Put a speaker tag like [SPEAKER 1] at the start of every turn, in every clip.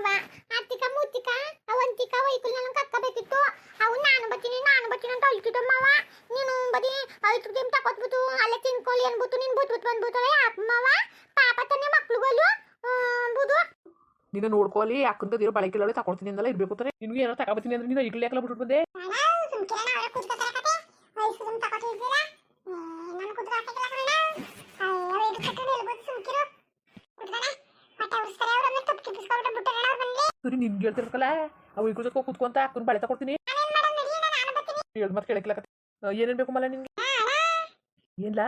[SPEAKER 1] ಮಾವ ಅತ್ತಿಕ ಮುತ್ತಿಕ ಅವಂತಿಕ ವೈಕುಲ್ ನನ್ನ ಕಕ್ಕಬೇಕಿತ್ತು ಅವು ನಾನು ಬರ್ತೀನಿ ನಾನು ಬರ್ತೀನಿ ಅಂತ ಅಳ್ತಿದ್ದ ಮಾವ. ನೀನು ಬದಿ ಐದು ದಿನ ತಕೊಟ್ಬಿಟ್ಟು ಅಲ್ಲೇ ತಿನ್ಕೊಳ್ಳಿ ಅನ್ಬಿಟ್ಟು ನೀನು ಬುತ್ ಬುತ್ ಬಂದ್ಬಿಟ್ಟವೆ ಯಾಕೆ ಮಾವ? ಪಾಪ ತನ್ನ ಮಕ್ಳುಗಳು. ಬುದು
[SPEAKER 2] ನಿನ್ನ ನೋಡ್ಕೊಳ್ಳಿ ಅಕ್ಕಂತ ಇರೋ ಬಳಕೆ ಎಲ್ಲ ತಗೊಳ್ತೀನಿ ಅಂದಲ್ಲ ಇರ್ಬೇಕು ತಾನೆ. ನಿನ್ಗೆ ಏನೋ ತಗೊಬತ್ತೀನಿ ಅಂದ್ರೆ ನೀನು ಇಡ್ಲಿ ಹಾಕಲ್ಲ ಬಿಟ್ಬಿಟ್ಟು ಬಂದೆ
[SPEAKER 1] ಸುಮ್ಕಿರಣ ಅವರೇ ಕುತ್ಕೋತಾರೆ ಕತೆ ವಯಸ್ಸು ಸುಮ್ ತಕೊಟ್ಟಿದ್ದೀರಾ ನಾನು ಕುತ್ಕೊಳಕ್ಕಾಗಿಲ್ಲ ಕಣ ಅಯ್ಯೋ ಇದು ಕಟ್ಟಡ ಎಲ್ಬೋದು ಸುಮ್ಕಿರು ಕುತ್ಕಣ ಮತ್ತೆ ಉರ್ಸ್ತಾರೆ ಅವ್ರ ಮೇಲೆ ತಪ್ಪು ಕಿಪ್ಪಿಸ್ಕೊಬಿಟ್ಟು ಬಿಟ್ಟರೆ ಅವ್ರು ಬಂದ್ಲಿ
[SPEAKER 2] ಸರಿ ನಿನ್ಗೆ ಹೇಳ್ತಿರ್ಕಲ್ಲ ಅವು ಇದ್ರ ಜೊತೆ ಕುತ್ಕೊಂತ ಅಕ್ಕನ ಬಳೆ ತಗೊಡ್ತೀನಿ
[SPEAKER 1] ನಾನೇನ್ ಮಾಡೋದು ನಡಿ ನಾನು ಬರ್ತೀನಿ
[SPEAKER 2] ಹೇಳ್, ಮತ್ತೆ ಕೇಳಕ್ಕಿಲ್ಲ ಏನೇನ್ ಬೇಕು ಮಲ್ಲ ನಿನ್ಗೆ? ಏನ್ಲ?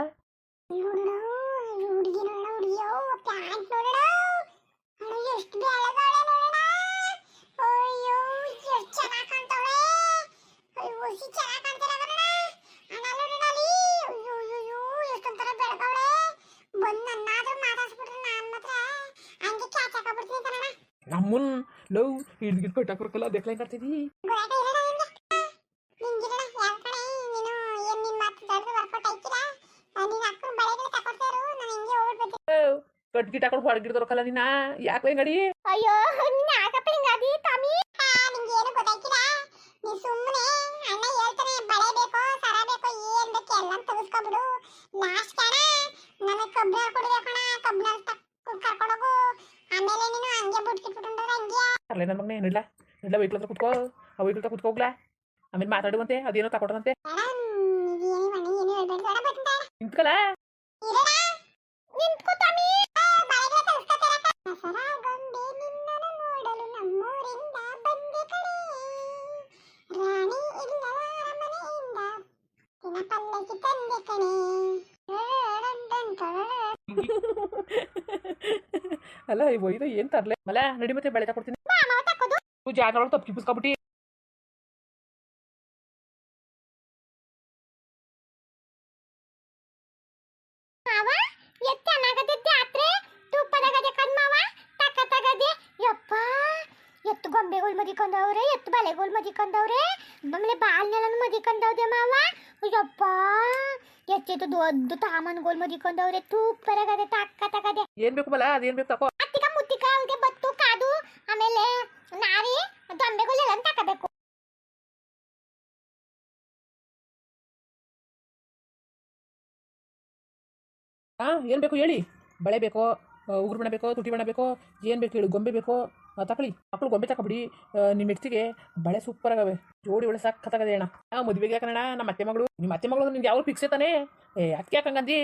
[SPEAKER 2] ನಮ್ಮನ್ ಲವ್ ಹಿಡ್ದು ಕಟ್ಟಾಕರ್ಕಲ್ಲ ದೇಖ್ಲಾ ಕಾಡ್ತಿದಿ
[SPEAKER 1] ಗೊತ್ತಾಗ ಕಟ್ಗಿ ನಿಮ್ಗೆ ನಿಂಗಿರಣ ಯಾವ ಕಡೆ? ನೀನು
[SPEAKER 2] ಯಾಕೆ ಗಡಿ
[SPEAKER 1] ಅಯ್ಯೋ ನಿನ್ನ ಯಾಕಪ್ಪ ಹಿಂಗಾದಿ ತಮ್ಮಿ ನಿಂಗೆ ಏನು ಗೊತ್ತಾಯ್ತಿಲ್ಲ ನೀ ಸುಮ್ಮನೆ ಅಣ್ಣ ಹೇಳ್ತಾನೆ ಬಳೆ ಬೇಕೋ ಸರ ಬೇಕೋ ಏನ್ ಬೇಕು ಎಲ್ಲ ತಗಸ್ಕೊಬಿಡು ಲಾಸ್ಟ್ ಕಣ ನನಗೆ ಕಬ್ಬಣ ಕೊಡ್ಬೇಕಣ ಕಣ ಕಬ್ಬಣ ಕರ್ಕೊಂಡೋಗು. ಆಮೇಲೆ ನೀನು ಹಂಗೆ ಬಿಟ್ಕಿಟ್ಬಿಟ್ಟು ಹಂಗೆ
[SPEAKER 2] ಅರ್ಲೆ ನನ್ನ ಮಗನೇ ಏನಿಲ್ಲ ಇಲ್ಲ ವೆಹಿಕಲ್ ಹತ್ರ ಕುತ್ಕೋ ಆ ವೆಹಿಕಲ್ ಹತ್ರ ಕುತ್ಕೋಗ್ಲಾ ಆಮೇಲೆ ಮಾತಾಡುವಂತೆ ಅದೇನೋ ತಕೊಟ್ಟದಂತೆ
[SPEAKER 1] ನಿಂತ್ಕಲ ಪಲ್ಲಕ್ಕಿ ತಂದೆ ಕಣೆ.
[SPEAKER 2] ಅಲ್ಲ ಇವು ಇದು ಏನ್ ತರ್ಲೆ? ಮಲ ನಡಿ ಮತ್ತೆ ಬೆಳೆ ತಕೊಡ್ತೀನಿ ನೀವು ಜಾಗ ತಪ್ಪು ಕಿಪ್ಪಿಸ್ಕೊಬಿಟ್ಟು
[SPEAKER 1] ಮಾವ ಎತ್ತ ಗೊಂಬೆಗಳು ಮದಿಕೊಂಡವ್ರೆ ಎತ್ತು ಬಲೆಗಳು ಮದಿಕೊಂಡವ್ರೆ. ಆಮೇಲೆ ಬಾಲ್ನೆಲ್ಲನು ಮದಿಕೊಂಡವ್ದೆ ಮಾವ. ಯಪ್ಪ ಎತ್ತಿತ್ತು ದೊಡ್ಡ ತಾಮನ್ಗಳು ಮದಿಕೊಂಡವ್ರೆ ತುಪ್ಪದ ಗದೆ ತಕ್ಕ ತಗದೆ.
[SPEAKER 2] ಏನ್ ಬೇಕು ಬಲ ಅದೇನ್ ಬೇಕು ತಕೋ?
[SPEAKER 1] ಅತ್ತಿಕ ಮುತ್ತಿಕ ಅವ್ರಿಗೆ ಬತ್ತು ಕಾದು ಆಮೇಲೆ ನಾರಿ ಗೊಂಬೆಗಳೆಲ್ಲ ತಕಬೇಕು.
[SPEAKER 2] ಹಾ ಏನ್ ಬೇಕು ಹೇಳಿ? ಬಳೆ ಬೇಕೋ. ಉಗುರು ಬಣ್ಣ ಬೇಕೋ, ತುಟಿ ಬಣ್ಣ ಬೇಕೋ, ಏನು ಬೇಕು ಹೇಳಿ, ಗೊಂಬೆ ಬೇಕೋ ತಕೊಳ್ಳಿ ಮಕ್ಕಳು ಗೊಂಬೆ ತಕೊಬಿಡಿ ನಿಮ್ಮ ಹೆಕ್ತಿಗೆ ಬಳೆ ಸೂಪರ್ ಆಗವೆ. ಜೋಡಿ ಒಳ್ಳೆ ಸಕ್ಕತ್ತಾಗದೆ ಅಣ್ಣ. ಆ, ಮದುವೆಗೆ ಯಾಕಣ್ಣ ನಮ್ಮ ಅತ್ತೆ ಮಗಳು. ನಿಮ್ಮ ಅತ್ತೆ ಮಗಳು ನಿಮ್ಗೆ ಯಾವ ಫಿಕ್ಸ್ ತಾನೇ? ಏ ಅದಕ್ಕೆ ಯಾಕಂಗಂದಿ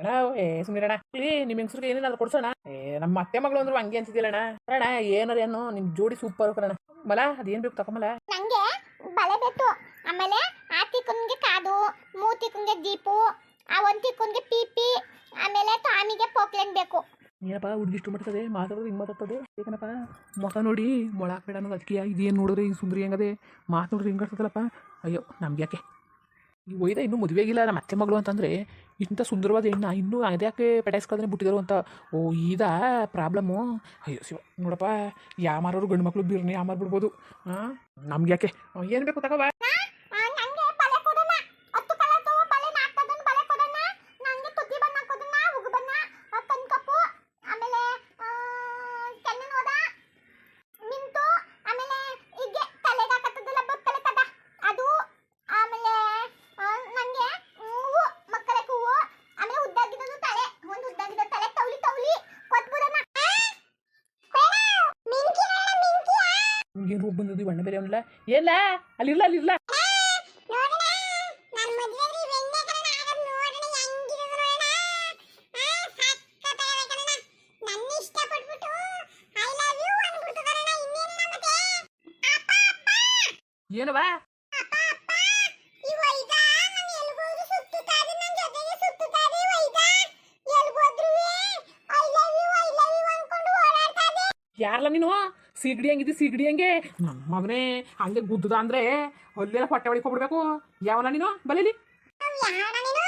[SPEAKER 2] ಅಣ್ಣ, ಏ ಸುಮ್ಮನಿರಣ ಇಲ್ಲಿ ನಿಮ್ಮ ಹೆಂಗಸ್ರಿಗೆ ಏನೇನಾದ್ರು ಕೊಡ್ಸೋಣ. ಏ, ನಮ್ಮ ಅತ್ತೆ ಮಗಳು ಅಂದ್ರು ಹಂಗೆ ಅಂತಿದ್ದಿಲ್ಲ ಅಣ್ಣ. ಅಣ್ಣ, ಏನಾರ ಏನು ನಿಮ್ಮ ಜೋಡಿ ಸೂಪರ್ ಕಣ ಮಲ, ಅದೇನ್ ಬೇಕು ತಕೊಂಬಲ
[SPEAKER 1] ನಂಗೆ ಬಳೆ ಬೇಕು. ಆಮೇಲೆ ಆತಿ ಕುನ್ಗೆ ಕಾದು ಮೂತಿಕ್ಕನ್ಗೆ ದೀಪು, ಆ ಒಂತಿ ಕುಂಗೆ ಪೀಪಿ, ಆಮೇಲೆ ತಾಮಿಗೆ ಪೋಕ್ಲೆನ್ ಬೇಕು.
[SPEAKER 2] ಏನಪ್ಪ ಹುಡುಗಿ ಇಷ್ಟು ಮಾಡ್ತದೆ ಮಾತಾಡೋದು ಹಿಂಗೆ ಮಾತಾಡ್ತದೆ. ಏಕನಪ್ಪ, ಮುಖ ನೋಡಿ, ಮೊಳ ಹಾಕ್ಬೇಡ ಅನ್ನೋದು ಅದಕ್ಕೆ ಇದೇನು ನೋಡಿದ್ರೆ ಹಿಂಗೆ ಸುಂದರಿ ಹೆಂಗದೆ? ಮಾತು ನೋಡಿದ್ರೆ ಹಿಂಗೆ ಕಾಡ್ತದಲ್ಲಪ್ಪ ಅಯ್ಯೋ, ನಮ್ಗೆ ಯಾಕೆ? ಈ ಒಯ್ದ ಇನ್ನೂ ಮದುವೆಗಿಲ್ಲ ನಮ್ಮ ಅತ್ತೆ ಮಗಳು ಅಂತಂದರೆ ಇಂಥ ಸುಂದರವಾದ ಹೆಣ್ಣ ಇನ್ನೂ ಅದ್ಯಾಕೆ ಪಟಾಯಿಸ್ಕೊಳ್ದೇ ಬಿಟ್ಟಿದ್ರು ಅಂತ. ಓ ಇದಾ ಪ್ರಾಬ್ಲಮ್ಮು ಅಯ್ಯೋ, ಶಿವ, ನೋಡಪ್ಪ ಯಾಮಾರೋರು ಗಂಡು ಮಕ್ಕಳು ಬಿರ್ನಿ ಯಾವ ಮಾರ್ಬಿಡ್ಬೋದು ಹಾಂ ನಮ್ಗೆ ಯಾಕೆ? ಏನು ಬೇಕು ತಗೋಬಾ
[SPEAKER 1] ನಂಗೆ ಬಳೆ ಕೊಡೋಣ ಹತ್ತು ಕಲರ್ ತಗೋ ಬಳೆ ನಾಲ್ಕದನ್ನ ಬಳೆ ಕೊಡೋಣ ನಂಗೆ ತುದಿ ಬಣ್ಣ ಕೊಡೋಣ ಉಗು ಬಣ್ಣ ಕಪ್ಪು ಆಮೇಲೆ ಕೆನ್ನೆ ನೋದ ಮಿಂಟು ಆಮೇಲೆ ಹೀಗೆ ತಲೆಗೆ ಹಾಕತ್ತದಲ್ಲ ಬಕ್ಕಲೆ ಕದ ಅದು ಆಮೇಲೆ ಆ, ನಂಗೆ ಹೂವು ಮಕ್ಕಳ ಹೂವು ಆಮೇಲೆ ಉದ್ದಾಗಿದ್ದು ತಲೆ ಒಂದು ಉದ್ದಾಗಿದ್ದ ತಲೆ ತೌಲಿ ತೌಲಿ ಕೊಟ್ಬಿಡೋಣ
[SPEAKER 2] ನಿಮ್ಗೇನು ರೂಪ ಬಂದದ್ದು ಬಣ್ಣ ಬೇರೆ ಅವನಿಲ್ಲ ಏನಿಲ್ಲ ಅಲ್ಲಿರ್ಲ ಅಲ್ಲಿರ್ಲ
[SPEAKER 1] ನೋಡೋಣ ನನ್ನ ಮದುವೆಗೆ ಬೆಣ್ಣೆ ಕಣ ಆಗದ್ ನೋಡೋಣ ಹೆಂಗಿರೋದು ನೋಡೋಣ ಆ ಸಕ್ಕತ್ತಾಗಿದೆ ಕಣ ನನ್ನ ಇಷ್ಟಪಟ್ಬಿಟ್ಟು ಐ ಲವ್ ಯು ಅಂದ್ಬಿಟ್ಟು ಕಣ ಇನ್ನೇನಿಲ್ಲ ಮತ್ತೆ ಅಪ್ಪ ಅಪ್ಪ
[SPEAKER 2] ಏನವ? ಯಾರಲ್ಲ ನೀನು? ಸೀಗಡಿ ಹಂಗಿದ್ದು ಸಿಗಡಿ ಹಂಗೆ ನಮ್ಮ ಮಗನೇ ಹಂಗೆ ಗುದ್ದದ ಅಂದ್ರೆ ಅಲ್ಲೆಲ್ಲ ಹೊಟ್ಟೆ ಒಳಗೆ ಹೋಗ್ಬಿಡ್ಬೇಕು. ಯಾವನ ನೀನು? ಬಲೀಲಿ.
[SPEAKER 1] ಯಾರಣ್ಣ ನೀನು?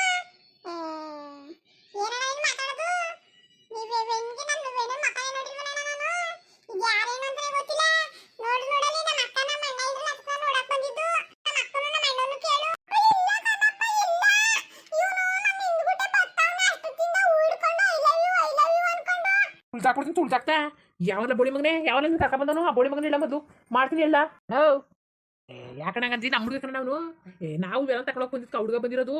[SPEAKER 1] ನೀವೇ
[SPEAKER 2] ಯಾವಲ್ಲ ಬೋಳಿ ಮಗನೇ? ಯಾವಲ್ಲ ನೀನು ಕರ್ಕೊಂಡ್ ಬಂದನು ಆ ಬೋಳಿ ಮಗನ ಇಲ್ಲ ಮೊದಲು ಮಾಡ್ತೀನಿ ಎಲ್ಲ. ಅಂಜಿ ನಮ್ಮ ಹುಡುಗ ಕಣ ನಾವು ಏ, ನಾವು ಎಲ್ಲ ತಗೊಳಕ್ ಬಂದಿದ್ಕ ಹುಡುಗ ಬಂದಿರೋದು.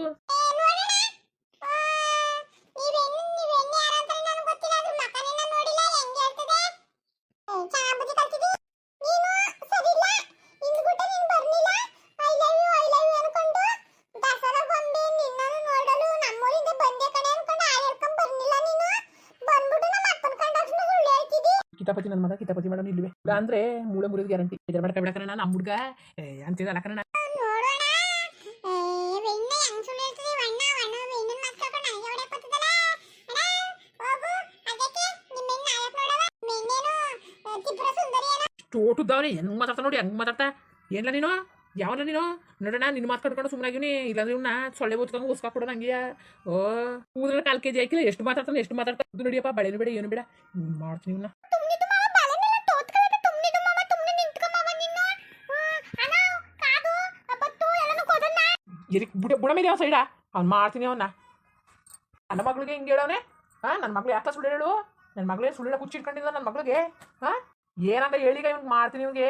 [SPEAKER 2] ಕಿತಾಪತಿ ನನ್ನ ಮಗ, ಕಿತಾಪತಿ ಮೇಡಮ್ ಇಲ್ವೇ? ಇಲ್ಲ ಅಂದ್ರೆ ಮೂಳೆ ಮುರಿದ ಗ್ಯಾರಂಟಿ ಬೇಜಾರು ಮಾಡ್ಕ ಬಿಡಕಣ ನಮ್ಮ ಹುಡುಗ. ಅಂತಿದ್ದಲ್ಲ ಕಣ ಟೋಟುದ್ದವನೇ ಹೆಂಗ್ ಮಾತಾಡ್ತಾ ನೋಡಿ, ಹೆಂಗ್ ಮಾತಾಡ್ತಾ? ಏನ್ಲ ನೀನು? ಯಾವಲ್ಲ ನೀನು? ನೋಡೋಣ ನಿನ್ನ ಮಾತು ಕಟ್ಕೊಂಡು ಸುಮ್ಮನಾಗಿವ್ನಿ ಇಲ್ಲಾಂದ್ರೆ ಇವ್ನ ಸೊಳ್ಳೆ ಓದ್ಕೊಂಡು ಉಸ್ಕಾಕೊಡೋಣ ಹಂಗೆಯ ಓ ಕೂದ್ರೆ ಕಾಲು ಕೆ ಜಿ ಹಾಕಿಲ್ಲ ಎಷ್ಟು ಮಾತಾಡ್ತಾನೆ ಎಷ್ಟು ಮಾತಾಡ್ತಾ ಅದು ನೋಡಿಯಪ್ಪ ಬಳೆನು ಬೇಡ ಏನು ಬೇಡ. ಮಾಡ್ತೀನಿ ಇವ್ನ. ಎದಕ್ಕೆ ಬುಡ ಬುಡ ಮೇಲೆ ಯಾವ ಸೈಡ ಅವ್ನು ಮಾಡ್ತೀನಿ ಅವನ್ನ ನನ್ನ ಮಗಳಿಗೆ ಹಿಂಗೆ ಹೇಳೋನೆ ಹಾಂ ನನ್ನ ಮಗಳು ಯಾಕೆ ಸುಳ್ಳು ಹೇಳು? ನನ್ನ ಮಗಳೇ ಸುಳ್ಳು ಕುಚ್ಚಿಟ್ಕೊಂಡಿದ್ದ ನನ್ನ ಮಗಳಿಗೆ? ಹಾಂ ಏನಂತ ಹೇಳಿಗ ಇವ್ನಿಗೆ ಮಾಡ್ತೀನಿ ಇವ್ನಿಗೆ.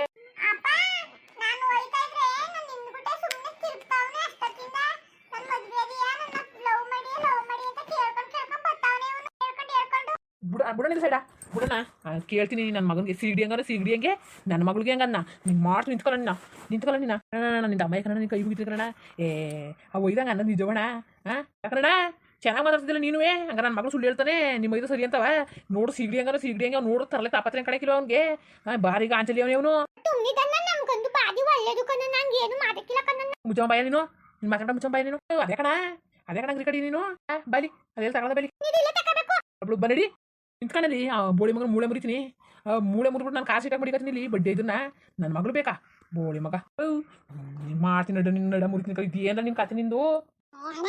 [SPEAKER 2] ಬುಡ ಬುಡ ನಿಲ್ ಸೈಡ ಬುಡನ ಆ, ಕೇಳ್ತೀನಿ ನನ್ನ ಮಗನಿಗೆ ಸಿಗಡಿ ಹಂಗಾರೆ ಸಿಗಡಿ ಹಂಗೆ ನನ್ನ ಮಗಳಿಗೆ ಹಂಗನ್ನ ನೀನು ಮಾಡ್ತು ನಿಂತ್ಕೊಳ್ಳ ನಿನ್ನ ನಿಂತ್ಕೊಳ್ಳ ನಿನ್ನ ನಾನು ನಿನ್ನ ಅಮ್ಮಾಯಿ ಕಣ ನಿನ್ನ ಕೈ ಮುಗಿತಿದ್ರಣ ಏ ಅವು ಒಯ್ದಂಗೆ ಅನ್ನೋದು ನಿಜವಣ ಹಾಂ ಯಾಕಣ್ಣ ಚೆನ್ನಾಗಿ ಮಾತಾಡ್ತಿದ್ದಿಲ್ಲ ನೀನುವೇ ಹಂಗ ನನ್ನ ಮಗಳು ಸುಳ್ಳು ಹೇಳ್ತಾನೆ ನಿಮ್ಮ ಇದು ಸರಿ ಅಂತವ ನೋಡು ಸಿಗಡಿ ಹಂಗಾರೆ ಸಿಗಡಿ ಹಂಗೆ ಅವ್ನು ನೋಡು ತರಲೆ ತಾಪತ್ರೆ ಕಡೆಕಿಲ್ಲ ಅವ್ನಿಗೆ ಹಾಂ ಬಾರಿ ಗಾಂಚಲಿ ಅವನು ಇವನು
[SPEAKER 1] ನಮ್ಗೊಂದು ಬಾದಿ ಒಳ್ಳೇದು ಕಣ ನಂಗೆ ಏನು ಮಾಡಕ್ಕಿಲ್ಲ ಕಣ
[SPEAKER 2] ಮುಚ್ಚಮ್ಮ ಬಾಯ ನೀನು ನಿನ್ನ ಮಾತಾಡ ಮುಚ್ಚಮ್ಮ ಬಾಯ ನೀನು ಅದೇ ಕಣ ಅದೇ ಕಣ ಕಡೆ ನೀನು ಬಲಿ ಅದೇ ಅದೆಲ್ಲ ಬಲಿ ಒಬ್ಳು ಬನ್ನಡಿ ನಿಂತ್ಕೊಂಡಲ್ಲಿ ಬೋಳಿ ಮಗನ ಮೂಳೆ ಮುರಿತೀನಿ. ಮೂಳೆ ಮುರಿದ್ಬಿಟ್ಟು ನಾನು ಕಾಸು ಇಟ್ಟಾಗ ಮಡಿಕತ್ತೀನಿ ಇಲ್ಲಿ ಬಡ್ಡಿ ಇದನ್ನ. ನನ್ನ ಮಗಳು ಬೇಕಾ? ಬೋಳಿ ಮಗ. ನೀನು ಮಾಡ್ತೀನಿ ನಡ ನಿನ್ನ ನಡ ಮುರಿತೀನಿ ಕೈ ಏನ ನಿನ್ನ ಕತೆ ನಿಂದು?
[SPEAKER 1] ಅಣ್ಣ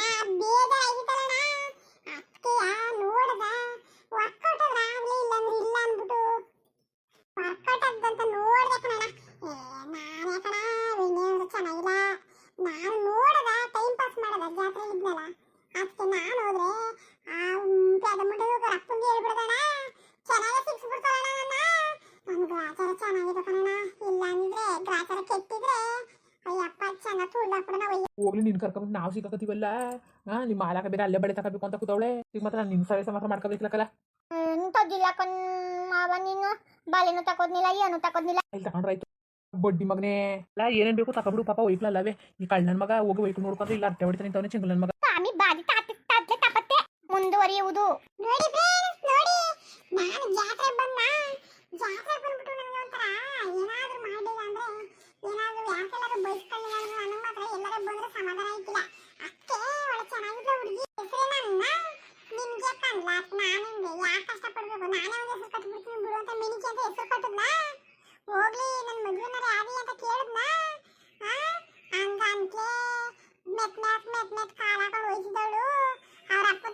[SPEAKER 2] ಹೋಗ್ಲಿ ನಿನ್ ಕರ್ಕೊಂಡು ನಾವು ಸಿಕ್ಕತ್ತೀವಲ್ಲ ಹಾಂ ನಿಮ್ಮ ಮಾಲಕ ಬೇರೆ ಅಲ್ಲೇ ಬಳೆ ತಗೋಬೇಕು ಅಂತ ಕೂತವಳೆ ಈಗ ಮಾತ್ರ ನಿನ್ ಸರಿ ಮಾತ್ರ ಮಾಡ್ಕೋಬೇಕಲ್ಲ
[SPEAKER 1] ಕಣ್ ಮಾವ ನೀನು ಬಾಳೆನೂ ತಕೋದ್ನಿಲ್ಲ ಏನು ತಕೋದ್ನಿಲ್ಲ
[SPEAKER 2] ಇಲ್ಲಿ ತಗೊಂಡ್ರಾಯ್ತು ಬಡ್ಡಿ ಮಗನೇ ಅಲ್ಲ ಏನೇನು ಬೇಕು ತಕಬ್ರು ಪಾಪ ಅಲ್ಲವೇ ಈ ಕಳ್ಳ ನನ್ನ ಮಗ ಹೋಗಿ ಒಯ್ಕು ನೋಡ್ಕೊಂಡ್ರೆ ಇಲ್ಲ ಅರ್ಥ ಹೊಡಿತಾನೆ ಮಗ
[SPEAKER 1] ಸ್ವಾಮಿ ಬಾದಿ ತಾತ ತಾತ್ಲೆ ತಪತ್ತೆ ಮುಂದುವರಿಯುವುದು ನೋಡಿ ಫ್ರೆಂಡ್ಸ್ ನೋಡಿ ನಾನು ಜಾತ್ರೆ ಬಂದ ಜಾತ್ರೆ ಬಂದ್ಬಿಟ್ಟು ನನಗೆ ಒಂಥರ ಏನಾದ್ರೂ ಮಾಡಿಲ್ಲ ಅಂದ್ರೆ ಏನಾದ್ರು ಯಾಕೆಲ್ಲರೂ ಬೈಸ್ಕೊಂಡು ನನಗೆ ಮಾತ್ರ ಎಲ್ಲರೂ ಬಂದ್ರೆ ಸಮಾಧಾನ ಇದ್ದಿಲ್ಲ ಅಕ್ಕೆ, ಒಳ್ಳೆ ಚೆನ್ನಾಗಿದ್ದ ಹುಡುಗಿ. ಹೆಸರೇನನ್ನ ನಿನ್ಗೆ ಕಂದ್ಲ ನಾನು ಯಾಕೆ ಕಷ್ಟಪಡ್ಬೇಕು? ನಾನೇ ಒಂದು ಹೆಸರು ಕಟ್ಬಿಡ್ತೀನಿ ಬಿಡು ಅಂತ ಮಿನಿಕೆ ಅಂತ ಹೆಸರು ಕಟ್ಟಿದ್ಲ ಹೋಗ್ಲಿ ನನ್ನ ಮದುವೆನಾರ ಯಾರಿ ಅಂತ ಕೇಳಿದ್ನ? ಹಂಗಂತೆ ಮೆಟ್ ಮೆಟ್ ಮೆಟ್ ಮೆಟ್ ಕಾಲಾಕೊಂಡು ಹೋಯ್ತಿದ್ದವಳು ಅವ್ರ ಅಪ್ಪ